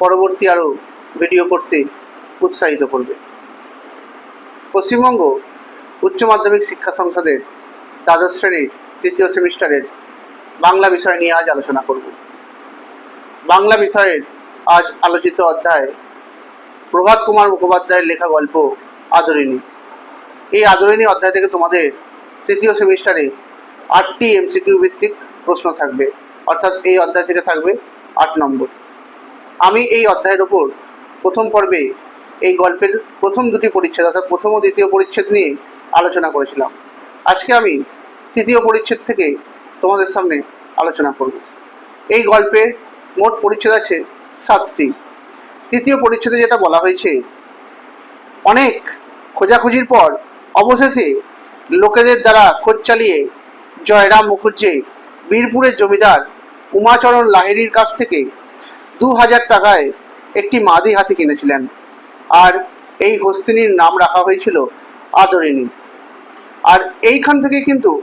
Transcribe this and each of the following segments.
পরবর্তী আরও ভিডিও করতে উৎসাহিত করবে। পশ্চিমবঙ্গ উচ্চ মাধ্যমিক শিক্ষা সংসদের দ্বাদশ শ্রেণির তৃতীয় সেমিস্টারের বাংলা বিষয় নিয়ে আজ আলোচনা করব। বাংলা বিষয়ের আজ আলোচিত অধ্যায় প্রভাত কুমার মুখোপাধ্যায়ের লেখা গল্প আদরিণী। এই আদরিণী অধ্যায় থেকে তোমাদের তৃতীয় সেমিস্টারে আটটি এমসিকিউ ভিত্তিক প্রশ্ন থাকবে। অর্থাৎ এই অধ্যায় থেকে থাকবে আট নম্বর। আমি এই অধ্যায়ের ওপর প্রথম পর্বে এই গল্পের প্রথম দুটি পরিচ্ছেদ অর্থাৎ প্রথম ও দ্বিতীয় পরিচ্ছেদ নিয়ে আলোচনা করেছিলাম। আজকে আমি তৃতীয় পরিচ্ছেদ থেকে তোমাদের সামনে আলোচনা করব। এই গল্পের মোট পরিচ্ছেদ আছে সাতটি। তৃতীয় পরিচ্ছেদে যেটা বলা হয়েছে, অনেক খোঁজাখুঁজির পর অবশেষে লোকেদের দ্বারা খোঁজ চালিয়ে জয়রাম মুখুজ্জে বীরপুরের জমিদার উমাচরণ লাহিড়ির কাছ থেকে দু হাজার টাকায় একটি মাদি হাতি কিনেছিলেন। আর এই হস্তিনীর নাম রাখা হয়েছিল আদরিণী। আর এইখান থেকে কিন্তু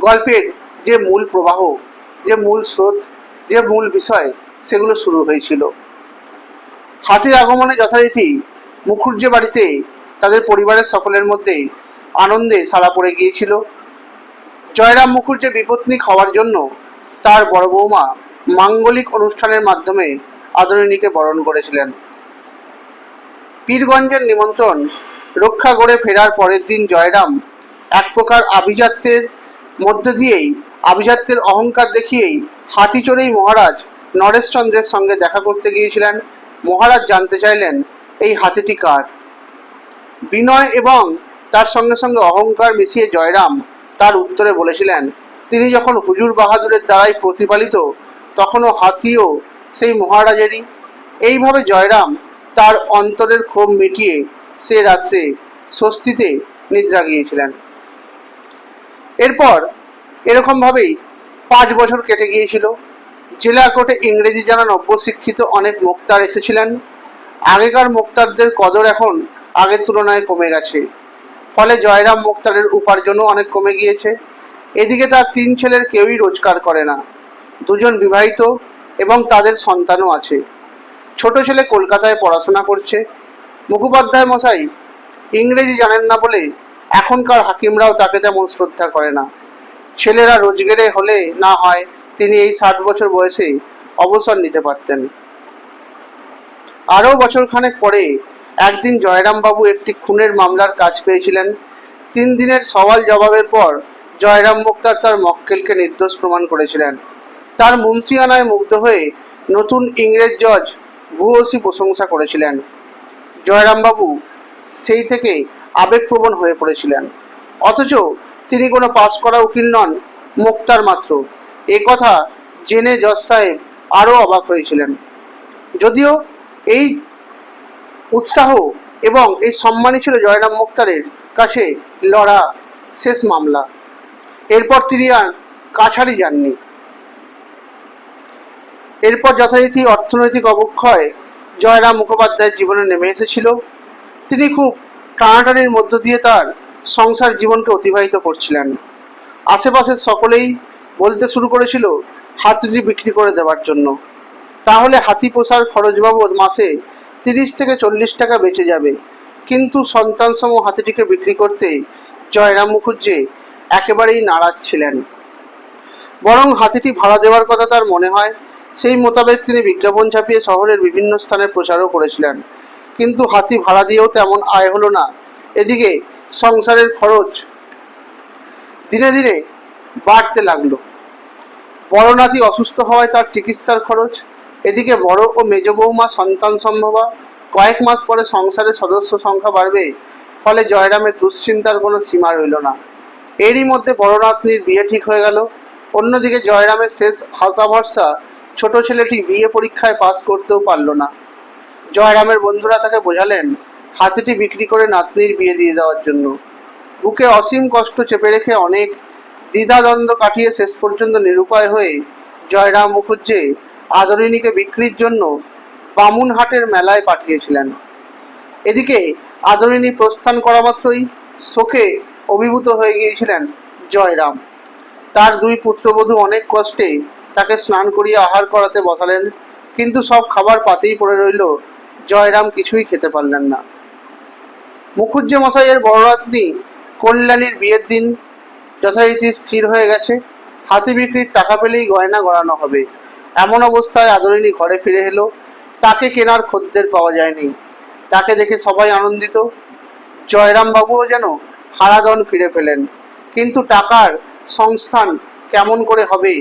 গল্পের যে মূল প্রবাহ, যে মূল স্রোত, যে মূল বিষয়, সেগুলো শুরু হয়েছিল। হাতির আগমনে যথারীতি মুখুজ্জে বাড়িতে তাদের পরিবারের সকলের মধ্যে আনন্দে সাড়া পড়ে গিয়েছিল। জয়রাম মুখুর্জে বিপত্নিক হওয়ার জন্য তার বড় বৌমা মাঙ্গলিক অনুষ্ঠানের মাধ্যমে আদরিণীকে বরণ করেছিলেন। পীরগঞ্জের নিমন্ত্রণ রক্ষা করে ফেরার পরের দিন জয়রাম এক প্রকার আভিজাত্যের মধ্য দিয়েই, আভিজাত্যের অহংকার দেখিয়েই হাতি চড়েই মহারাজ নরেশচন্দ্রের সঙ্গে দেখা করতে গিয়েছিলেন। মহারাজ জানতে চাইলেন, এই হাতিটি কার? বিনয় এবং তার সঙ্গে সঙ্গে অহংকার মিশিয়ে জয়রাম তার উত্তরে বলেছিলেন, তিনি যখন হুজুর বাহাদুরের দ্বারাই প্রতিপালিত, তখনও হাতিও সেই মহারাজেরই। এইভাবে জয়রাম তার অন্তরের ক্ষোভ মিটিয়ে সে রাত্রে স্বস্তিতে নিদ্রা গিয়েছিলেন। এরপর এরকমভাবেই পাঁচ বছর কেটে গিয়েছিল। জেলা কোর্টে ইংরেজি জানা নব্য শিক্ষিত অনেক মুক্তার এসেছিলেন। আগেকার মুক্তারদের কদর এখন আগের তুলনায় কমে গেছে। ফলে জয়রাম মুক্তারের উপার্জনও অনেক কমে গিয়েছে। এদিকে তার তিন ছেলের কেউই রোজগার করে না। দুজন বিবাহিত এবং তাদের সন্তানও আছে। ছোট ছেলে কলকাতায় পড়াশোনা করছে। মুখোপাধ্যায় মশাই, ইংরেজি জানেন না বলে এখনকার হাকিমরাও তাকে তেমন শ্রদ্ধা করে না। ছেলেরা রোজগেরে হলে না হয় তিনি এই ষাট বছর বয়সে অবসর নিতে পারতেন। আরও বছরখানেক পরে একদিন জয়রামবাবু একটি খুনের মামলার কাজ পেয়েছিলেন। তিন দিনের সওয়াল জবাবের পর জয়রাম মুক্তার তার মক্কেলকে নির্দোষ প্রমাণ করেছিলেন। তার মুন্সিয়ানায় মুগ্ধ হয়ে নতুন ইংরেজ জজ ভূয়সী প্রশংসা করেছিলেন। জয়রামবাবু সেই থেকে আবেগপ্রবণ হয়ে পড়েছিলেন। অথচ তিনি কোনো পাস করা উকিল নন, মুক্তার মাত্র। এ কথা জেনে জজ সাহেব আরও অবাক হয়েছিলেন। যদিও এই উৎসাহ এবং এই সম্মানই ছিল জয়রাম মুক্তারের কাছে লড়া শেষ মামলা। এরপর তিনি আর কাছারি যাননি। এরপর যথারীতি অর্থনৈতিক অবক্ষয় জয়রাম মুখোপাধ্যায়ের জীবনে নেমে এসেছিল। তিনি খুব টানাটানির মধ্য দিয়ে তার সংসার জীবনকে অতিবাহিত করছিলেন। আশেপাশের সকলেই বলতে শুরু করেছিল, হাতিটি বিক্রি করে দেওয়ার জন্য। তাহলে হাতি পোষার খরচ বাবদ মাসে তিরিশ থেকে চল্লিশ টাকা বেঁচে যাবে। কিন্তু সন্তানসম হাতিটিকে বিক্রি করতে জয়রাম মুখুজ্জে একেবারেই নারাজ ছিলেন। বরং হাতিটি ভাড়া দেওয়ার কথা তার মনে হয় সেই মোতাবেক তিনি বিজ্ঞাপন ছাপিয়ে শহরের বিভিন্ন স্থানে প্রচারও করেছিলেন। কিন্তু হাতি ভাড়া দিয়েও তেমন আয় হলো না। এদিকে সংসারের খরচ দিনে দিনে বাড়তে লাগল। বড় নাতি অসুস্থ হওয়ায় তার চিকিৎসার খরচ, এদিকে বড় ও মেজ বৌমা সন্তান সম্ভবা, কয়েক মাস পরে সংসারের সদস্য সংখ্যা বাড়বে, ফলে জয়রামের দুশ্চিন্তার কোনো সীমা রইল না। এরই মধ্যে বড় নাতনির বিয়ে ঠিক হয়ে গেল। অন্যদিকে জয়রামের শেষ হাসা ভরসা ছোট ছেলেটি বিয়ে পরীক্ষায় পাস করতেও পারল না। জয়রামের বন্ধুরা তাকে বোঝালেন, হাতিটি বিক্রি করে নাতনির বিয়ে দিয়ে দেওয়ার জন্য। বুকে অসীম কষ্ট চেপে রেখে অনেক দ্বিধাদ্বন্দ্ব কাটিয়ে শেষ পর্যন্ত নিরুপায় হয়ে জয়রাম মুখুজ্জে আদরিণীকে বিক্রির জন্য বামুনহাটের মেলায় পাঠিয়েছিলেন। এদিকে আদরিণী প্রস্থান করা মাত্রই শোকে অভিভূত হয়ে গিয়েছিলেন জয়রাম। তার দুই পুত্রবধূ অনেক কষ্টে তাকে স্নান করিয়ে আহার করাতে বসালেন, কিন্তু সব খাবার পাতেই পড়ে রইল। জয়রাম কিছুই খেতে পারলেন না। মুখুজ্জে মশাইয়ের বড়রাত্রি কল্যাণীর বিয়ের দিন যথারীতি স্থির হয়ে গেছে। হাতি বিক্রির টাকা পেলেই গয়না গড়ানো হবে। এমন অবস্থায় আদরিণী ঘরে ফিরে এলো। তাকে কেনার খদ্দের পাওয়া যায়নি। তাকে দেখে সবাই আনন্দিত। জয়রাম বাবুও যেন হারাদন ফিরে পেলেন। কিন্তু টাকার সংস্থান কেমন করে হবে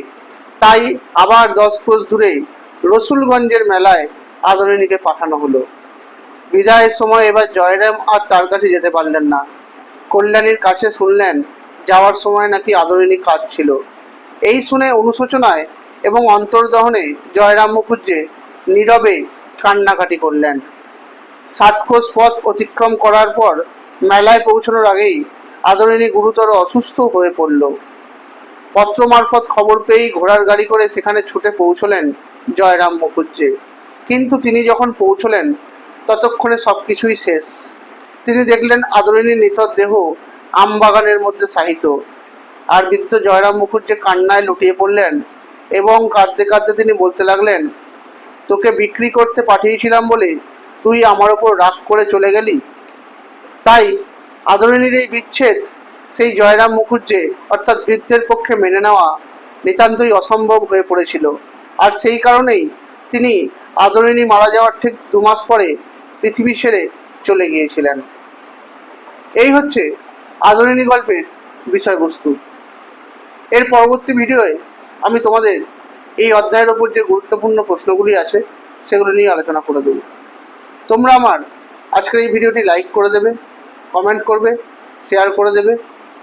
তাই আবার দশ কোষ দূরে রসুলগঞ্জের মেলায় আদরিণীকে পাঠানো হলো। বিদায়ের সময় এবার জয়রাম আর তার কাছে যেতে পারলেন না। কল্যাণীর কাছে শুনলেন, যাওয়ার সময় নাকি আদরিণী ছিল। এই শুনে অনুশোচনায় এবং অন্তর্দহনে জয়রাম মুখুজ্জে নীরবে কান্নাকাটি করলেন। সাত কোষ পথ অতিক্রম করার পর মেলায় পৌঁছানোর আগেই আদরিণী গুরুতর অসুস্থ হয়ে পড়ল। পত্র মারফত খবর পেয়েই ঘোড়ার গাড়ি করে সেখানে ছুটে পৌঁছলেন জয়রাম মুখুজ্জে। কিন্তু তিনি যখন পৌঁছলেন, ততক্ষণে সব কিছুই শেষ। তিনি দেখলেন আদরিণীর নিথর দেহ আমবাগানের মধ্যে সাহিত। আর বৃদ্ধ জয়রাম মুখুজ্জে কান্নায় লুটিয়ে পড়লেন এবং কাঁদতে কাঁদতে তিনি বলতে লাগলেন, তোকে বিক্রি করতে পাঠিয়েছিলাম বলে তুই আমার ওপর রাগ করে চলে গেলি? তাই আদরিণীর এই বিচ্ছেদ সেই জয়রাম মুখুজ্জে অর্থাৎ বৃদ্ধের পক্ষে মেনে নেওয়া নিতান্তই অসম্ভব হয়ে পড়েছিল। আর সেই কারণেই তিনি আদরিণী মারা যাওয়ার ঠিক দু মাস পরে পৃথিবী সেরে চলে গিয়েছিলেন। এই হচ্ছে আদরিণী গল্পের বিষয়বস্তু। এর পরবর্তী ভিডিওয়ে আমি তোমাদের এই অধ্যায়ের ওপর যে গুরুত্বপূর্ণ প্রশ্নগুলি আছে, সেগুলো নিয়ে আলোচনা করে দেবো। তোমরা আমার আজকের এই ভিডিওটি লাইক করে দেবে কমেন্ট করবে শেয়ার করে দেবে